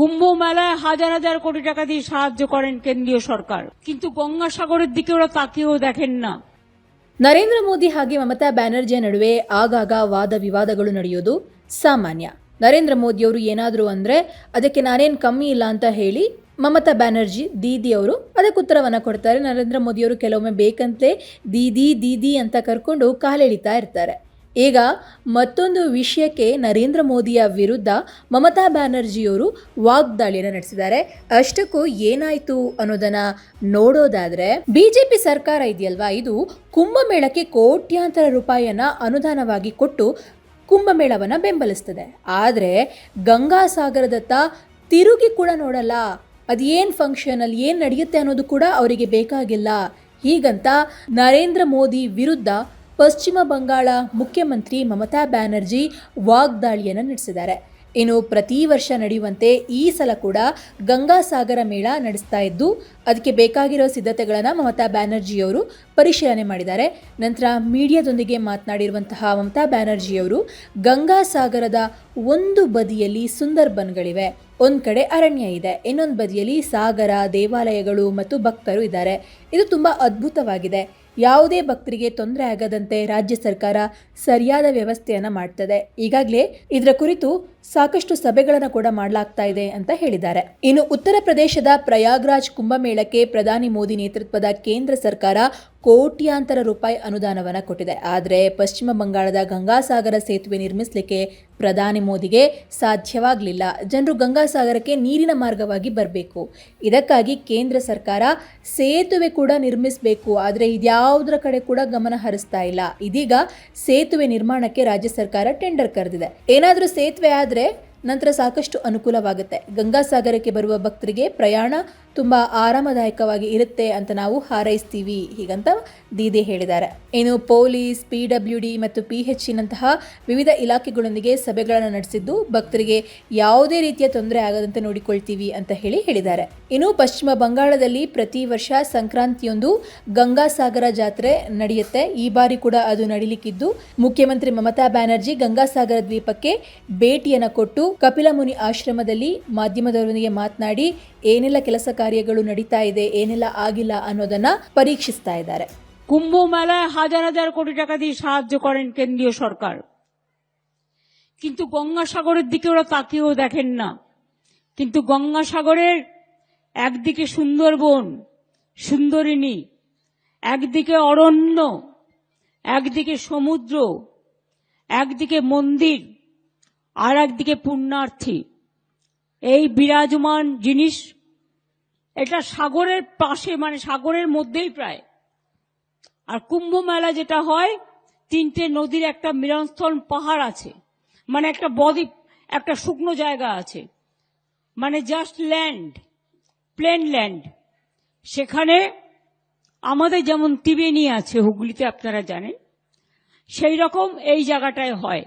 কুম্ভ মেলায় হাজার হাজার কোটি টাকা দিয়ে সাহায্য করেন কেন্দ্রীয় সরকার কিন্তু গঙ্গাসাগরের দিকে ওরা তাকিয়েও দেখেন না ನರೇಂದ್ರ ಮೋದಿ ಹಾಗೆ ಮಮತಾ ಬ್ಯಾನರ್ಜಿಯ ನಡುವೆ ಆಗಾಗ ವಾದ ವಿವಾದಗಳು ನಡೆಯೋದು ಸಾಮಾನ್ಯ ನರೇಂದ್ರ ಮೋದಿಯವರು ಏನಾದರೂ ಅಂದರೆ ಅದಕ್ಕೆ ನಾನೇನು ಕಮ್ಮಿ ಇಲ್ಲ ಅಂತ ಹೇಳಿ ಮಮತಾ ಬ್ಯಾನರ್ಜಿ ದೀದಿ ಅವರು ಅದಕ್ಕೆ ಉತ್ತರವನ್ನು ಕೊಡ್ತಾರೆ ನರೇಂದ್ರ ಮೋದಿಯವರು ಕೆಲವೊಮ್ಮೆ ಬೇಕಂತಲೇ ದೀದಿ ದೀದಿ ಅಂತ ಕರ್ಕೊಂಡು ಕಾಲೆಳಿತಾ ಇರ್ತಾರೆ ಈಗ ಮತ್ತೊಂದು ವಿಷಯಕ್ಕೆ ನರೇಂದ್ರ ಮೋದಿಯ ವಿರುದ್ಧ ಮಮತಾ ಬ್ಯಾನರ್ಜಿಯವರು ವಾಗ್ದಾಳಿಯನ್ನು ನಡೆಸಿದ್ದಾರೆ. ಅಷ್ಟಕ್ಕೂ ಏನಾಯ್ತು ಅನ್ನೋದನ್ನ ನೋಡೋದಾದ್ರೆ, ಬಿಜೆಪಿ ಸರ್ಕಾರ ಇದೆಯಲ್ವಾ? ಇದು ಕುಂಭಮೇಳಕ್ಕೆ ಕೋಟ್ಯಾಂತರ ರೂಪಾಯಿಯನ್ನ ಅನುದಾನವಾಗಿ ಕೊಟ್ಟು ಕುಂಭಮೇಳವನ್ನು ಬೆಂಬಲಿಸ್ತದೆ. ಆದರೆ ಗಂಗಾಸಾಗರದತ್ತ ತಿರುಗಿ ಕೂಡ ನೋಡಲ್ಲ. ಅದೇನು ಫಂಕ್ಷನ್ ಅಲ್ಲಿ ಏನು ನಡೆಯುತ್ತೆ ಅನ್ನೋದು ಕೂಡ ಅವರಿಗೆ ಬೇಕಾಗಿಲ್ಲ. ಹೀಗಂತ ನರೇಂದ್ರ ಮೋದಿ ವಿರುದ್ಧ ಪಶ್ಚಿಮ ಬಂಗಾಳ ಮುಖ್ಯಮಂತ್ರಿ ಮಮತಾ ಬ್ಯಾನರ್ಜಿ ವಾಗ್ದಾಳಿಯನ್ನು ನಡೆಸಿದ್ದಾರೆ. ಇನ್ನು ಪ್ರತಿ ವರ್ಷ ನಡೆಯುವಂತೆ ಈ ಸಲ ಕೂಡ ಗಂಗಾಸಾಗರ ಮೇಳ ನಡೆಸ್ತಾ ಇದ್ದು, ಅದಕ್ಕೆ ಬೇಕಾಗಿರೋ ಸಿದ್ಧತೆಗಳನ್ನು ಮಮತಾ ಬ್ಯಾನರ್ಜಿಯವರು ಪರಿಶೀಲನೆ ಮಾಡಿದ್ದಾರೆ. ನಂತರ ಮೀಡಿಯಾದೊಂದಿಗೆ ಮಾತನಾಡಿರುವಂತಹ ಮಮತಾ ಬ್ಯಾನರ್ಜಿಯವರು ಗಂಗಾಸಾಗರದ ಒಂದು ಬದಿಯಲ್ಲಿ ಸುಂದರ್ಬನ್ಗಳಿವೆ, ಒಂದು ಕಡೆ ಅರಣ್ಯ ಇದೆ, ಇನ್ನೊಂದು ಬದಿಯಲ್ಲಿ ಸಾಗರ, ದೇವಾಲಯಗಳು ಮತ್ತು ಭಕ್ತರು ಇದ್ದಾರೆ. ಇದು ತುಂಬ ಅದ್ಭುತವಾಗಿದೆ. ಯಾವುದೇ ಭಕ್ತರಿಗೆ ತೊಂದರೆ ಆಗದಂತೆ ರಾಜ್ಯ ಸರ್ಕಾರ ಸರಿಯಾದ ವ್ಯವಸ್ಥೆಯನ್ನು ಮಾಡ್ತದೆ. ಈಗಾಗಲೇ ಇದರ ಕುರಿತು ಸಾಕಷ್ಟು ಸಭೆಗಳನ್ನು ಕೂಡ ಮಾಡಲಾಗ್ತಾ ಇದೆ ಅಂತ ಹೇಳಿದ್ದಾರೆ. ಇನ್ನು ಉತ್ತರ ಪ್ರದೇಶದ ಪ್ರಯಾಗ್ರಾಜ್ ಕುಂಭಮೇಳಕ್ಕೆ ಪ್ರಧಾನಿ ಮೋದಿ ನೇತೃತ್ವದ ಕೇಂದ್ರ ಸರ್ಕಾರ ಕೋಟ್ಯಾಂತರ ರೂಪಾಯಿ ಅನುದಾನವನ್ನು ಕೊಟ್ಟಿದೆ. ಆದರೆ ಪಶ್ಚಿಮ ಬಂಗಾಳದ ಗಂಗಾಸಾಗರ ಸೇತುವೆ ನಿರ್ಮಿಸಲಿಕ್ಕೆ ಪ್ರಧಾನಿ ಮೋದಿಗೆ ಸಾಧ್ಯವಾಗಲಿಲ್ಲ. ಜನರು ಗಂಗಾಸಾಗರಕ್ಕೆ ನೀರಿನ ಮಾರ್ಗವಾಗಿ ಬರಬೇಕು. ಇದಕ್ಕಾಗಿ ಕೇಂದ್ರ ಸರ್ಕಾರ ಸೇತುವೆ ಕೂಡ ನಿರ್ಮಿಸಬೇಕು. ಆದರೆ ಇದ್ಯಾವುದರ ಕಡೆ ಕೂಡ ಗಮನ ಹರಿಸ್ತಾ ಇಲ್ಲ. ಇದೀಗ ಸೇತುವೆ ನಿರ್ಮಾಣಕ್ಕೆ ರಾಜ್ಯ ಸರ್ಕಾರ ಟೆಂಡರ್ ಕರೆದಿದೆ. ಏನಾದರೂ ಸೇತುವೆ ಆದರೆ ನಂತರ ಸಾಕಷ್ಟು ಅನುಕೂಲವಾಗುತ್ತೆ. ಗಂಗಾಸಾಗರಕ್ಕೆ ಬರುವ ಭಕ್ತರಿಗೆ ಪ್ರಯಾಣ ತುಂಬ ಆರಾಮದಾಯಕವಾಗಿ ಇರುತ್ತೆ ಅಂತ ನಾವು ಹಾರೈಸ್ತೀವಿ, ಹೀಗಂತ ದೀದಿ ಹೇಳಿದ್ದಾರೆ. ಇನ್ನು ಪೊಲೀಸ್, ಪಿ ಡಬ್ಲ್ಯೂ ಡಿ ಮತ್ತು ಪಿ ಎಚ್ ನಂತಹ ವಿವಿಧ ಇಲಾಖೆಗಳೊಂದಿಗೆ ಸಭೆಗಳನ್ನು ನಡೆಸಿದ್ದು ಭಕ್ತರಿಗೆ ಯಾವುದೇ ರೀತಿಯ ತೊಂದರೆ ಆಗದಂತೆ ನೋಡಿಕೊಳ್ತೀವಿ ಅಂತ ಹೇಳಿ ಹೇಳಿದ್ದಾರೆ. ಇನ್ನು ಪಶ್ಚಿಮ ಬಂಗಾಳದಲ್ಲಿ ಪ್ರತಿ ವರ್ಷ ಸಂಕ್ರಾಂತಿಯೊಂದು ಗಂಗಾಸಾಗರ ಜಾತ್ರೆ ನಡೆಯುತ್ತೆ. ಈ ಬಾರಿ ಕೂಡ ಅದು ನಡೀಲಿಕ್ಕಿದ್ದು. ಮುಖ್ಯಮಂತ್ರಿ ಮಮತಾ ಬ್ಯಾನರ್ಜಿ ಗಂಗಾಸಾಗರ ದ್ವೀಪಕ್ಕೆ ಭೇಟಿಯನ್ನು ಕೊಟ್ಟು ಕಪಿಲಮುನಿ ಆಶ್ರಮದಲ್ಲಿ ಮಾಧ್ಯಮದವರೊಂದಿಗೆ ಮಾತನಾಡಿ ಏನೆಲ್ಲ ಕೆಲಸ ಕಾರ್ಯಗಳು ನಡೀತಾ ಇದೆ ಏನೆಲ್ಲ ಆಗಿಲ್ಲ ಅನ್ನೋದನ್ನ ಪರೀಕ್ಷಿಸ್ತಾ ಇದ್ದಾರೆ কুম্ভ মেলায় হাজার হাজার কোটি টাকা দিয়ে সাহায্য করেন কেন্দ্রীয় সরকার কিন্তু গঙ্গাসাগরের দিকে ওরা তাকিয়েও দেখেন না কিন্তু গঙ্গাসাগরের একদিকে সুন্দরবন সুন্দরিনী একদিকে অরণ্য একদিকে সমুদ্র একদিকে মন্দির আর একদিকে পুণ্যার্থী এই বিরাজমান জিনিস এটা সাগরের পাশে মানে সাগরের মধ্যেই প্রায়। আর কুম্ভ মেলা যেটা হয়, তিনটে নদীর একটা মিলনস্থল পাহাড় আছে। মানে একটা বদ্বীপ, একটা শুকনো জায়গা আছে। মানে জাস্ট ল্যান্ড প্লেন ল্যান্ড সেখানে আমাদের যেমন ত্রিবেণী আছে, হুগলিতে আপনারা জানেন সেই রকম এই জায়গাটায় হয়।